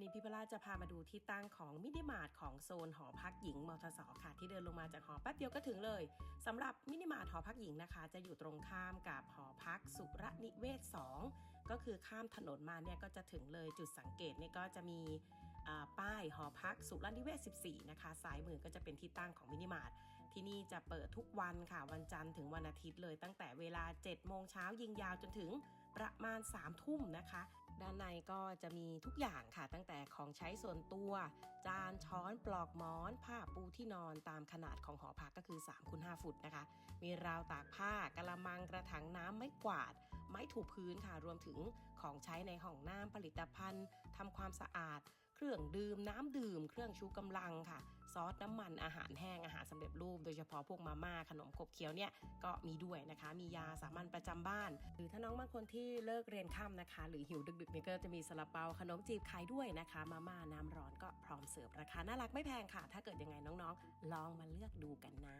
วันนี้พี่พลาจะพามาดูที่ตั้งของมินิมาร์ทของโซนหอพักหญิงมทสค่ะ ที่เดินลงมาจากหอแป๊บเดียวก็ถึงเลยสำหรับมินิมาร์ทหอพักหญิงนะคะ จะอยู่ตรงข้ามกับหอพักสุรนิเวศ 2 ก็คือข้ามถนนมาเนี่ยก็จะถึงเลยจุดสังเกตเนี่ยก็จะมีป้ายหอพักสุรนิเวศ 14 นะคะซ้ายมือก็จะเป็นที่ตั้งของมินิมาร์ทที่นี่จะเปิดทุกวันค่ะวันจันทร์ถึงวันอาทิตย์เลยตั้งแต่เวลา7โมงเช้ายิงยาวจนถึง ประมาณ3ทุ่มนะคะ ด้านในก็จะมีทุกอย่างค่ะ ตั้งแต่ของใช้ส่วนตัว จานช้อนปลอกหมอน ผ้าปูที่นอนตามขนาดของหอพักก็คือ3คูณ5ฟุตนะคะ มีราวตากผ้ากะละมังกระถางน้ำไม้กวาด ไม้ถูพื้นค่ะรวมถึงของใช้ในห้องน้ำผลิตภัณฑ์ทำความสะอาด เครื่องดื่มน้ำดื่ม เครื่องชูกำลังค่ะ ซอสน้ำมันอาหารแห้งอาหารสำเร็จรูป โดยเฉพาะพวกมาม่าขนมขบเคี้ยวเนี่ยก็มีด้วยนะคะ มียาสามัญประจำบ้าน หรือถ้าน้องบางคนที่เลิกเรียนค่ำนะคะ หรือหิวดึกๆเนี่ยก็จะมีซาลาเปาขนมจีบขายด้วยนะคะ มาม่าน้ำร้อนก็พร้อมเสิร์ฟราคาน่ารักไม่แพงค่ะ ถ้าเกิดยังไงน้องๆ ลองมาเลือกดูกันนะ